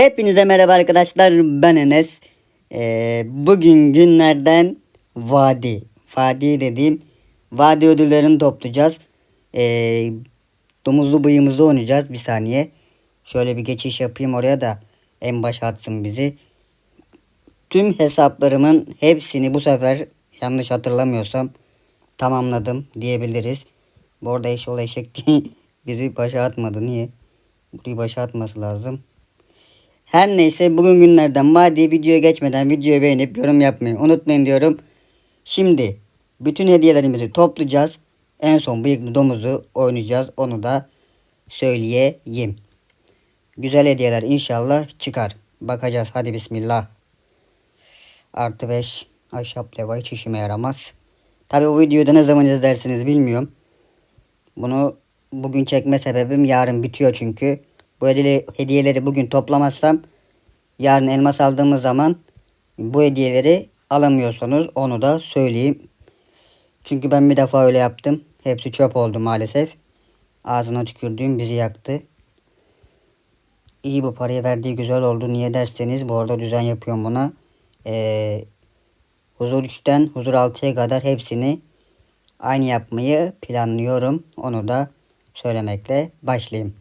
Hepinize merhaba arkadaşlar ben Enes. Ee, bugün günlerden vadi. Vadi dediğim vadi ödüllerini toplayacağız. Ee, domuzlu bıyığımızda oynayacağız bir saniye. Şöyle bir geçiş yapayım oraya da en başa atsın bizi. Tüm hesaplarımın hepsini bu sefer yanlış hatırlamıyorsam tamamladım diyebiliriz. Bu arada eşol eşek bizi başa atmadı. Niye? Burayı başa atması lazım. Her neyse bugün günlerden vadi videoya geçmeden videoyu beğenip yorum yapmayı unutmayın diyorum. Şimdi bütün hediyelerimizi toplayacağız. En son bıyıklı domuzu oynayacağız. Onu da söyleyeyim. Güzel hediyeler inşallah çıkar. Bakacağız. Hadi bismillah. Artı 5 ahşap leva hiç işime yaramaz. Tabi bu videoyu ne zaman izlersiniz bilmiyorum. Bunu bugün çekme sebebim yarın bitiyor çünkü. Bu hediye- hediyeleri bugün toplamazsam yarın elmas aldığımız zaman bu hediyeleri alamıyorsunuz. Onu da söyleyeyim. Çünkü ben bir defa öyle yaptım. Hepsi çöp oldu maalesef. Ağzına tükürdüğüm bizi yaktı. İyi bu parayı verdiği güzel oldu. Niye derseniz bu arada düzen yapıyorum buna. Ee, huzur 3'ten huzur 6'ya kadar hepsini aynı yapmayı planlıyorum. Onu da söylemekle başlayayım.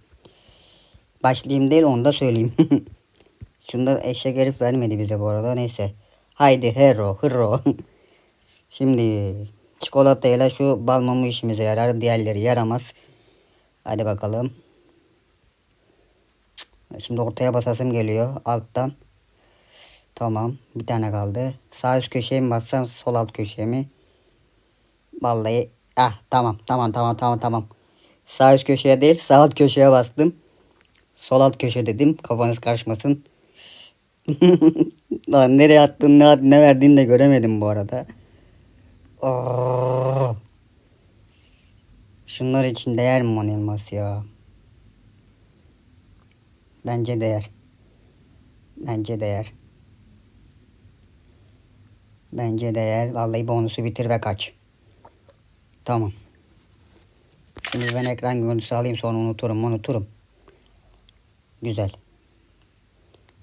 Başlayayım değil onu da söyleyeyim. Şunda eşek herif vermedi bize bu arada neyse. Haydi hero hero. Şimdi çikolatayla şu bal mumu işimize yarar. Diğerleri yaramaz. Hadi bakalım. Şimdi ortaya basasım geliyor alttan. Tamam bir tane kaldı. Sağ üst köşeye mi bassam sol alt köşeye mi? Vallahi ah tamam tamam tamam tamam tamam. Sağ üst köşeye değil sağ alt köşeye bastım. Sol alt köşe dedim kafanız karışmasın. Lan nereye attın ne, ne verdiğini de göremedim bu arada. Oo. Şunlar için değer mi on elmas ya? Bence değer. Bence değer. Bence değer. Vallahi bonusu bitir ve kaç. Tamam. Şimdi ben ekran görüntüsü alayım sonra unuturum unuturum. Güzel.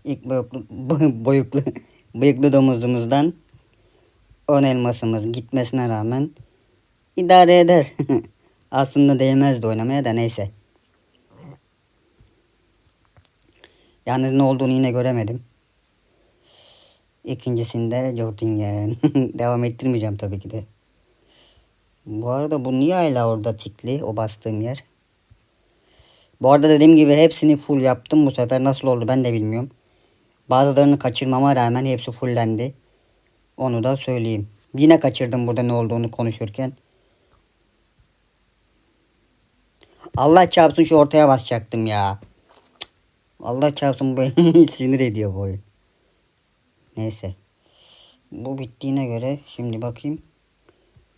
İlk boyuklu, boy- boyuklu, bıyıklı domuzumuzdan 10 elmasımız gitmesine rağmen idare eder. Aslında değmezdi oynamaya da neyse. Yalnız ne olduğunu yine göremedim. İkincisinde Jortingen. Devam ettirmeyeceğim tabii ki de. Bu arada bu niye hala orada tikli o bastığım yer? Bu arada dediğim gibi hepsini full yaptım. Bu sefer nasıl oldu ben de bilmiyorum. Bazılarını kaçırmama rağmen hepsi fullendi. Onu da söyleyeyim. Yine kaçırdım burada ne olduğunu konuşurken. Allah çarpsın şu ortaya basacaktım ya. Allah çarpsın bu beni sinir ediyor bu oyun. Neyse. Bu bittiğine göre şimdi bakayım.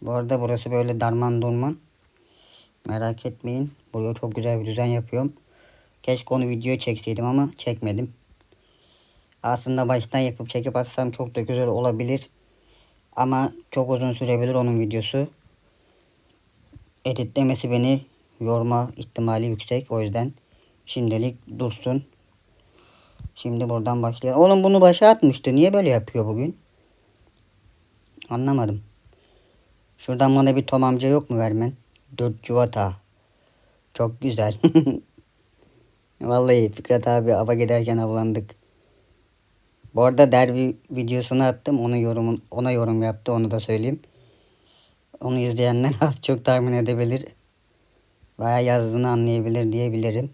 Bu arada burası böyle darman durman. Merak etmeyin. Buraya çok güzel bir düzen yapıyorum. Keşke onu video çekseydim ama çekmedim. Aslında baştan yapıp çekip atsam çok da güzel olabilir. Ama çok uzun sürebilir onun videosu. Editlemesi beni yorma ihtimali yüksek. O yüzden şimdilik dursun. Şimdi buradan başlayalım. Oğlum bunu başa atmıştı. Niye böyle yapıyor bugün? Anlamadım. Şuradan bana bir Tom amca yok mu vermen? Dört cuvata. Çok güzel. Vallahi Fikret abi ava giderken avlandık. Bu arada derbi videosunu attım. Onu yorumun ona yorum yaptı. Onu da söyleyeyim. Onu izleyenler az çok tahmin edebilir. Veya yazdığını anlayabilir diyebilirim.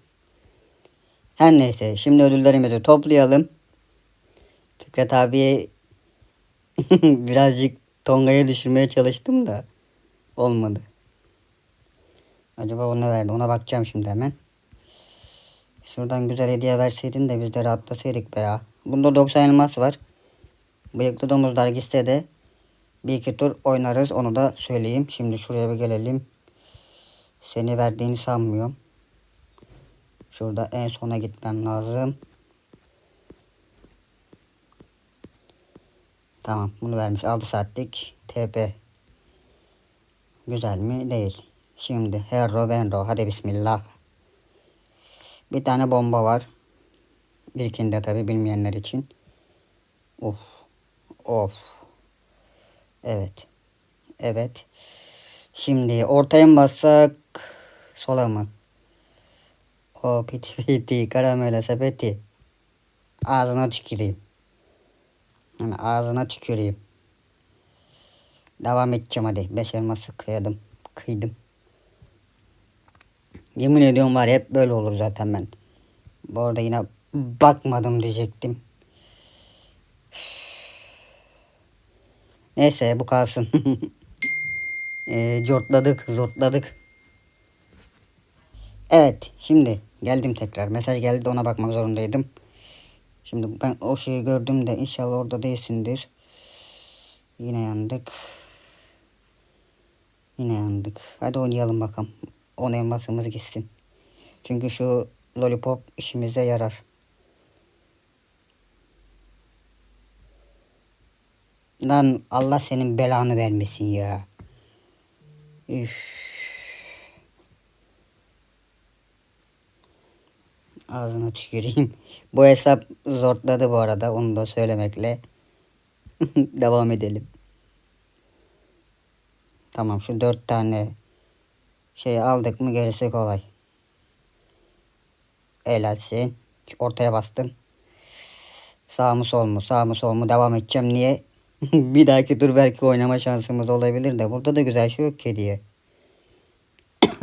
Her neyse. Şimdi ödüllerimizi toplayalım. Fikret abiye birazcık Tonga'ya düşürmeye çalıştım da olmadı. Acaba o ne verdi? Ona bakacağım şimdi hemen. Şuradan güzel hediye verseydin de biz de rahatlasaydık be ya. Bunda 90 elmas var. Bıyıklı domuzlar gitse de bir iki tur oynarız. Onu da söyleyeyim. Şimdi şuraya bir gelelim. Seni verdiğini sanmıyorum. Şurada en sona gitmem lazım. Tamam bunu vermiş 6 saatlik TP. Güzel mi? Değil. Şimdi Herro Benro hadi bismillah. Bir tane bomba var. İlkinde tabi bilmeyenler için. Of. Of. Evet. Evet. Şimdi ortaya mı bassak sola mı? O piti piti karamele sepeti. Ağzına tüküreyim. Yani ağzına tüküreyim. Devam edeceğim hadi. Beş elması kıyadım. Kıydım. Yemin ediyorum var hep böyle olur zaten ben. Bu arada yine bakmadım diyecektim. Neyse bu kalsın. e, cortladık, zortladık. Evet, şimdi geldim tekrar. Mesaj geldi de ona bakmak zorundaydım. Şimdi ben o şeyi gördüm de inşallah orada değilsindir. Yine yandık. Yine yandık. Hadi oynayalım bakalım. 10 elmasımız gitsin. Çünkü şu lollipop işimize yarar. Lan Allah senin belanı vermesin ya. Üf. Ağzına tüküreyim. Bu hesap zortladı bu arada. Onu da söylemekle. Devam edelim. Tamam şu dört tane şey aldık mı gerisi kolay. Helalsin. Ortaya bastım. Sağ mı sol mu sağ mı sol mu devam edeceğim. Niye? bir dahaki tur belki oynama şansımız olabilir de. Burada da güzel şey yok ki diye.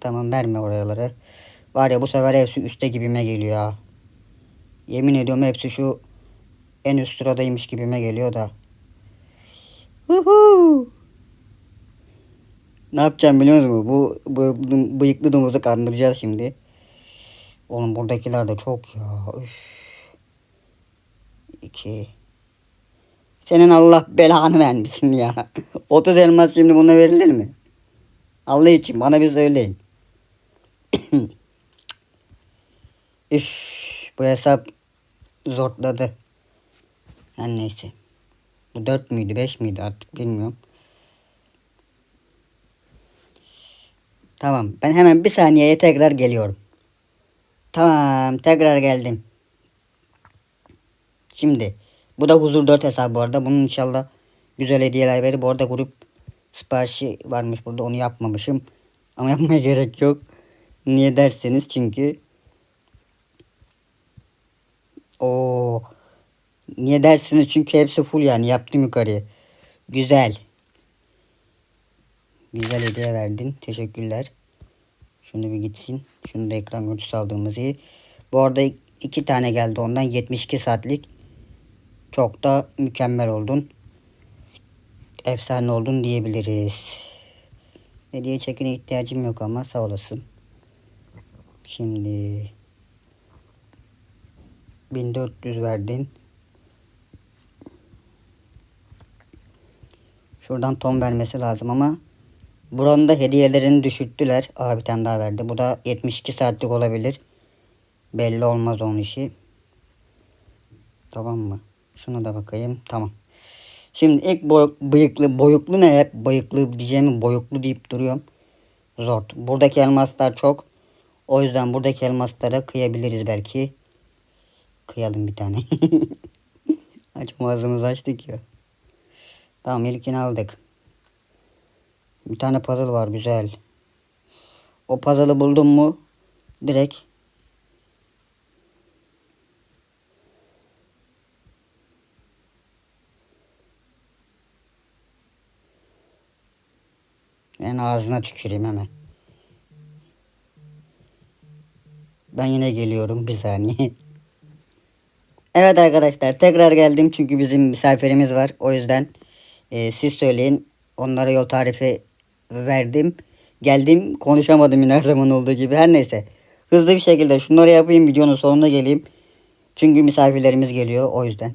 tamam verme oraları. Var ya bu sefer hepsi üstte gibime geliyor ha. Yemin ediyorum hepsi şu en üst sıradaymış gibime geliyor da. Uhu. Ne yapacağım biliyor musun? Bu bıyıklı, bıyıklı domuzu kandıracağız şimdi. Oğlum buradakiler de çok ya. Üf. İki. Senin Allah belanı vermesin ya. 30 elmas şimdi buna verilir mi? Allah için bana bir söyleyin. Üf, bu hesap zorladı. Her neyse. Bu 4 müydü 5 miydi artık bilmiyorum. Tamam ben hemen bir saniyeye tekrar geliyorum. Tamam tekrar geldim. Şimdi bu da huzur 4 hesabı bu arada. Bunun inşallah güzel hediyeler verir. Bu arada grup siparişi varmış burada onu yapmamışım. Ama yapmaya gerek yok. Niye derseniz çünkü o Niye dersiniz? Çünkü hepsi full yani. Yaptım yukarıya. Güzel. Güzel hediye verdin. Teşekkürler. Şunu bir gitsin. Şunu da ekran görüntüsü aldığımız iyi. Bu arada iki tane geldi ondan. 72 saatlik. Çok da mükemmel oldun. Efsane oldun diyebiliriz. Hediye çekine ihtiyacım yok ama sağ olasın. Şimdi 1400 verdin. Şuradan ton vermesi lazım ama buranın da hediyelerini düşürttüler. Aa bir tane daha verdi. Bu da 72 saatlik olabilir. Belli olmaz onun işi. Tamam mı? Şuna da bakayım. Tamam. Şimdi ilk boy, bıyıklı, boyuklu ne hep bıyıklı diyeceğimi boyuklu deyip duruyorum. Zor. Buradaki elmaslar çok. O yüzden buradaki elmaslara kıyabiliriz belki. Kıyalım bir tane. Açma ağzımızı açtık ya. Tamam ilkini aldık. Bir tane puzzle var güzel. O puzzle'ı buldum mu direkt En ağzına tüküreyim hemen. Ben yine geliyorum bir saniye. evet arkadaşlar tekrar geldim çünkü bizim misafirimiz var. O yüzden e, siz söyleyin. Onlara yol tarifi verdim. Geldim konuşamadım yine her zaman olduğu gibi. Her neyse. Hızlı bir şekilde şunları yapayım videonun sonuna geleyim. Çünkü misafirlerimiz geliyor o yüzden.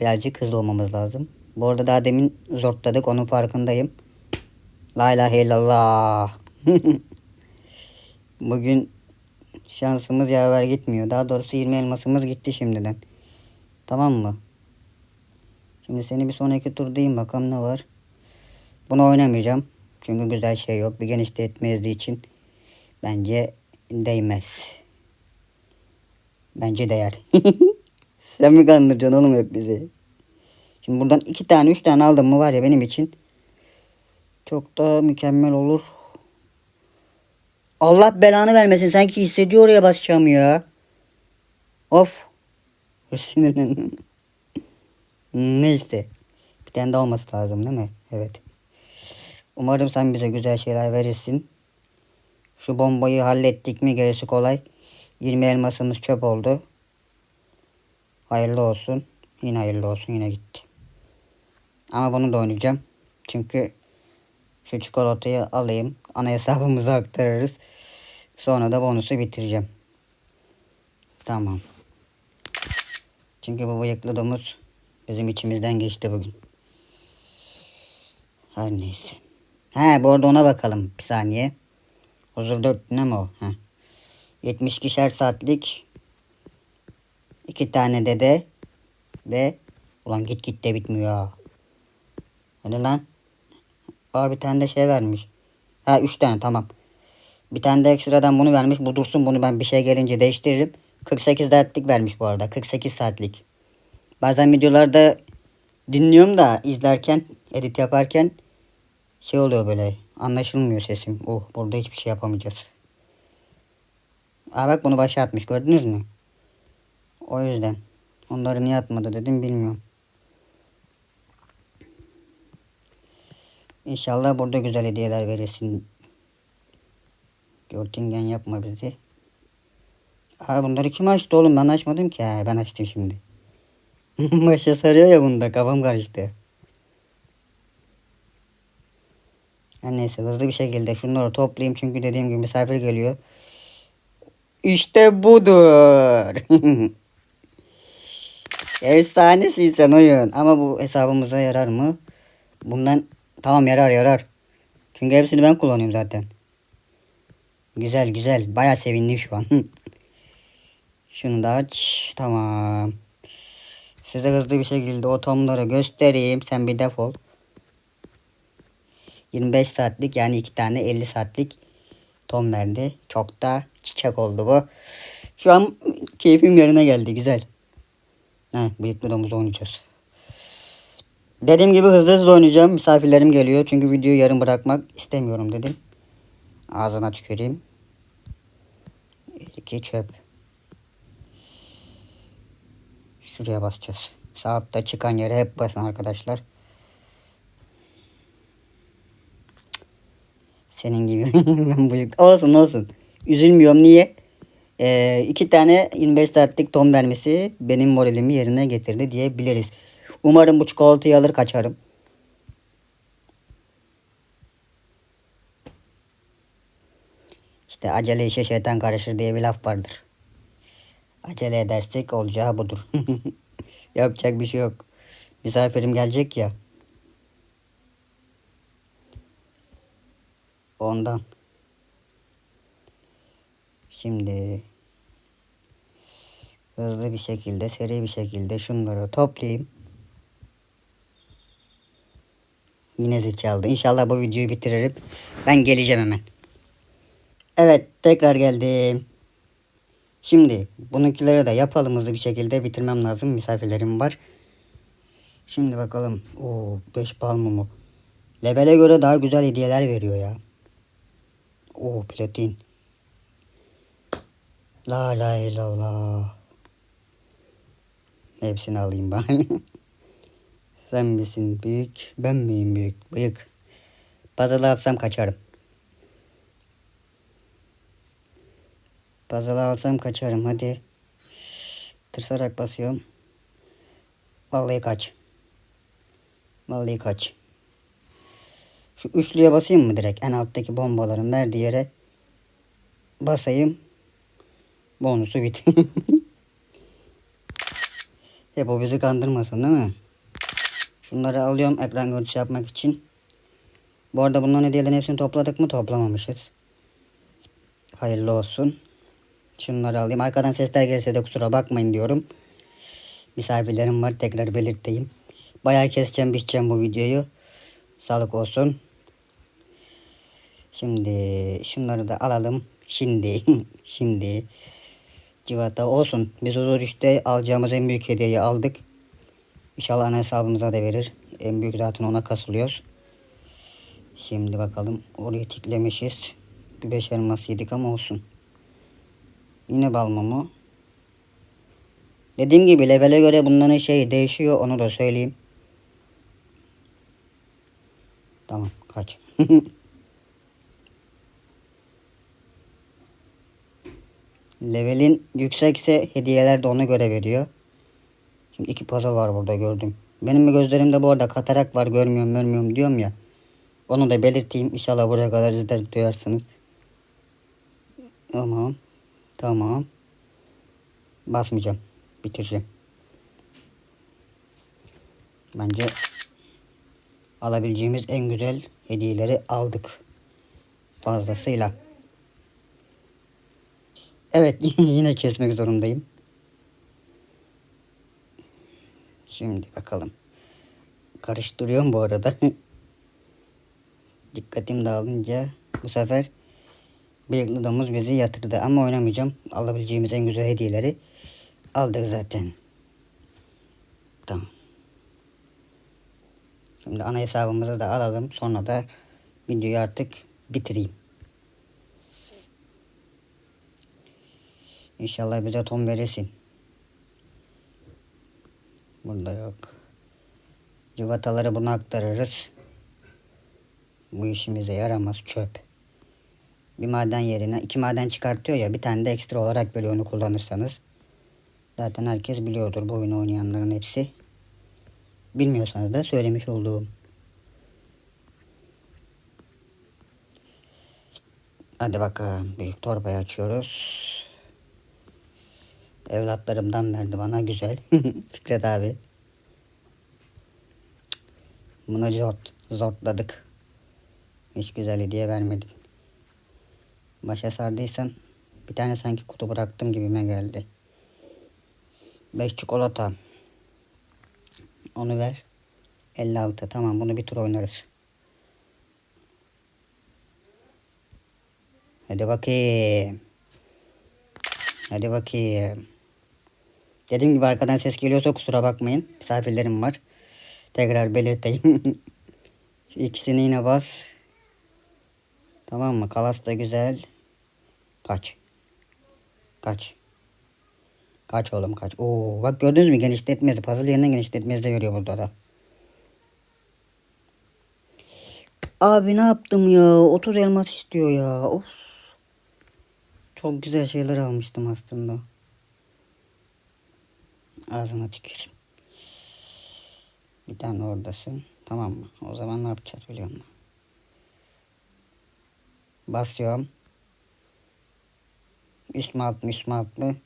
Birazcık hızlı olmamız lazım. Bu arada daha demin zortladık onun farkındayım. La ilahe illallah. Bugün şansımız yaver gitmiyor. Daha doğrusu 20 elmasımız gitti şimdiden. Tamam mı? Şimdi seni bir sonraki turdayım bakalım ne var. Bunu oynamayacağım. Çünkü güzel şey yok. Bir genişletme için bence değmez. Bence değer. Sen mi kandıracaksın oğlum hep bizi? Şimdi buradan iki tane üç tane aldım mı var ya benim için çok da mükemmel olur. Allah belanı vermesin. Sanki hissediyor oraya basacağım ya. Of. Sinirlendim. Neyse. Bir tane daha olması lazım değil mi? Evet. Umarım sen bize güzel şeyler verirsin. Şu bombayı hallettik mi gerisi kolay. 20 elmasımız çöp oldu. Hayırlı olsun. Yine hayırlı olsun. Yine gitti. Ama bunu da oynayacağım. Çünkü şu çikolatayı alayım. Ana hesabımıza aktarırız. Sonra da bonusu bitireceğim. Tamam. Çünkü bu bıyıklı domuz bizim içimizden geçti bugün. Her neyse. He bu arada ona bakalım bir saniye. Huzur 4 ne mi o? Heh. 72'şer saatlik iki tane dede ve ulan git git de bitmiyor ha. Hadi lan. Aa bir tane de şey vermiş. Ha 3 tane tamam. Bir tane de ekstradan bunu vermiş. Bu dursun bunu ben bir şey gelince değiştiririm. 48 saatlik vermiş bu arada. 48 saatlik. Bazen videolarda dinliyorum da izlerken, edit yaparken şey oluyor böyle. Anlaşılmıyor sesim. Oh burada hiçbir şey yapamayacağız. Aa bak bunu başa atmış gördünüz mü? O yüzden. Onları niye atmadı dedim bilmiyorum. İnşallah burada güzel hediyeler verirsin. Görtingen yapma bizi. Aa bunları kim açtı oğlum ben açmadım ki. Ha, ben açtım şimdi. Başa sarıyor ya bunda kafam karıştı. Her neyse hızlı bir şekilde şunları toplayayım çünkü dediğim gibi misafir geliyor. İşte budur. Efsanesin sen oyun. Ama bu hesabımıza yarar mı? Bundan tamam yarar yarar. Çünkü hepsini ben kullanıyorum zaten. Güzel güzel. Baya sevindim şu an. Şunu da aç. Tamam. Size hızlı bir şekilde o tomları göstereyim. Sen bir defol. 25 saatlik yani iki tane 50 saatlik tom verdi. Çok da çiçek oldu bu. Şu an keyfim yerine geldi. Güzel. Ha, bıyıklı domuz oynayacağız. Dediğim gibi hızlı hızlı oynayacağım. Misafirlerim geliyor. Çünkü videoyu yarım bırakmak istemiyorum dedim. Ağzına tüküreyim. İki çöp. Şuraya basacağız. Saatte çıkan yere hep basın arkadaşlar. Senin gibi ben bıyık. Olsun olsun. Üzülmüyorum. Niye? Ee, iki tane 25 saatlik ton vermesi benim moralimi yerine getirdi diyebiliriz. Umarım bu çikolatayı alır kaçarım. İşte acele işe şeytan karışır diye bir laf vardır. Acele edersek olacağı budur. Yapacak bir şey yok. Misafirim gelecek ya. Ondan. Şimdi hızlı bir şekilde, seri bir şekilde şunları toplayayım. Yine zil çaldı. İnşallah bu videoyu bitiririm. Ben geleceğim hemen. Evet, tekrar geldim. Şimdi bununkileri de yapalım hızlı bir şekilde bitirmem lazım. Misafirlerim var. Şimdi bakalım. Oo 5 palmumu. Levele göre daha güzel hediyeler veriyor ya. Oo platin. La la illallah. Hepsini alayım ben. Sen misin büyük, ben miyim büyük? Bıyık. Puzzle atsam kaçarım. Puzzle alsam kaçarım hadi. Tırsarak basıyorum. Vallahi kaç. Vallahi kaç. Şu üçlüye basayım mı direkt? En alttaki bombaların verdiği yere basayım. Bonusu bit. Hep o bizi kandırmasın değil mi? Şunları alıyorum ekran görüntüsü yapmak için. Bu arada bunların hediyelerin hepsini topladık mı? Toplamamışız. Hayırlı olsun. Şunları alayım. Arkadan sesler gelse de kusura bakmayın diyorum. Misafirlerim var tekrar belirteyim. Bayağı keseceğim biçeceğim bu videoyu. Sağlık olsun. Şimdi şunları da alalım. Şimdi. Şimdi. Civata olsun. Biz huzur işte alacağımız en büyük hediyeyi aldık. İnşallah ana hesabımıza da verir. En büyük zaten ona kasılıyoruz. Şimdi bakalım. Orayı tiklemişiz. Bir beş elmas yedik ama olsun. Yine balmumu. Dediğim gibi levele göre bunların şeyi değişiyor. Onu da söyleyeyim. Tamam kaç. Levelin yüksekse hediyeler de ona göre veriyor. Şimdi iki puzzle var burada gördüm. Benim gözlerimde bu arada katarak var görmüyorum görmüyorum diyorum ya. Onu da belirteyim. İnşallah buraya kadar izler duyarsınız. Tamam. Tamam. Basmayacağım. Bitireceğim. Bence alabileceğimiz en güzel hediyeleri aldık. Fazlasıyla. Evet yine kesmek zorundayım. Şimdi bakalım. Karıştırıyorum bu arada. Dikkatim dağılınca bu sefer bıyıklı domuz bizi yatırdı. Ama oynamayacağım. Alabileceğimiz en güzel hediyeleri aldık zaten. Tamam. Şimdi ana hesabımızı da alalım. Sonra da videoyu artık bitireyim. İnşallah bize ton verirsin. Burada yok. Cıvataları buna aktarırız. Bu işimize yaramaz çöp. Bir maden yerine iki maden çıkartıyor ya bir tane de ekstra olarak böyle onu kullanırsanız. Zaten herkes biliyordur bu oyunu oynayanların hepsi. Bilmiyorsanız da söylemiş olduğum. Hadi bakalım büyük torbayı açıyoruz. Evlatlarımdan verdi bana güzel. Fikret abi. Bunu zort, zortladık. Hiç güzel hediye vermedin. Başa sardıysan bir tane sanki kutu bıraktım gibime geldi. 5 çikolata. Onu ver. 56. Tamam bunu bir tur oynarız. Hadi bakayım. Hadi bakayım. Dediğim gibi arkadan ses geliyorsa kusura bakmayın. Misafirlerim var. Tekrar belirteyim. Şu ikisini yine bas. Tamam mı? Kalas da güzel. Kaç. Kaç. Kaç oğlum kaç. Oo, bak gördünüz mü genişletmesi. Puzzle yerinden genişletmesi de veriyor burada da. Abi ne yaptım ya? 30 elmas istiyor ya. Of. Çok güzel şeyler almıştım aslında. Ağzına tüküreyim. Bir tane oradasın. Tamam mı? O zaman ne yapacağız biliyor musun? Basıyorum. Üst mü alt mı üst mü alt mı?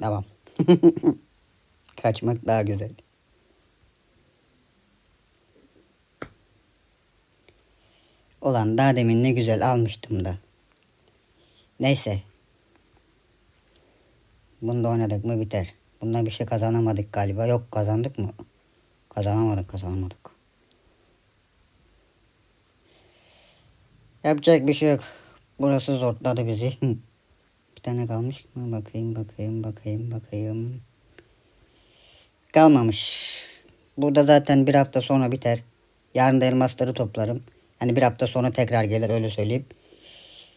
Devam. Kaçmak daha güzel. Olan daha demin ne güzel almıştım da. Neyse. Bunda oynadık mı biter. Bundan bir şey kazanamadık galiba. Yok kazandık mı? Kazanamadık kazanamadık. Yapacak bir şey yok. Burası zorladı bizi. bir tane kalmış mı? Bakayım bakayım bakayım bakayım. Kalmamış. Burada zaten bir hafta sonra biter. Yarın da elmasları toplarım. Yani bir hafta sonra tekrar gelir öyle söyleyeyim.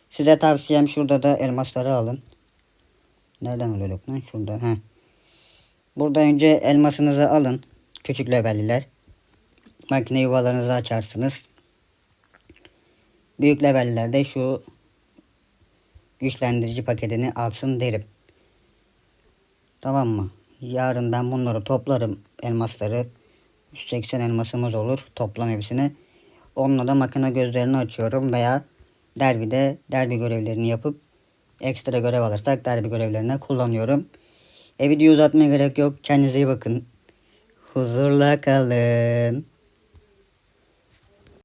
Size tavsiyem şurada da elmasları alın. Nereden alıyorduk lan? Şuradan. Heh. Burada önce elmasınızı alın. Küçük levelliler. Makine yuvalarınızı açarsınız. Büyük levellerde şu güçlendirici paketini alsın derim. Tamam mı? Yarın ben bunları toplarım elmasları. 180 elmasımız olur toplam hepsine. Onunla da makine gözlerini açıyorum veya derbide derbi görevlerini yapıp ekstra görev alırsak derbi görevlerine kullanıyorum. E videoyu uzatmaya gerek yok. Kendinize iyi bakın. Huzurla kalın.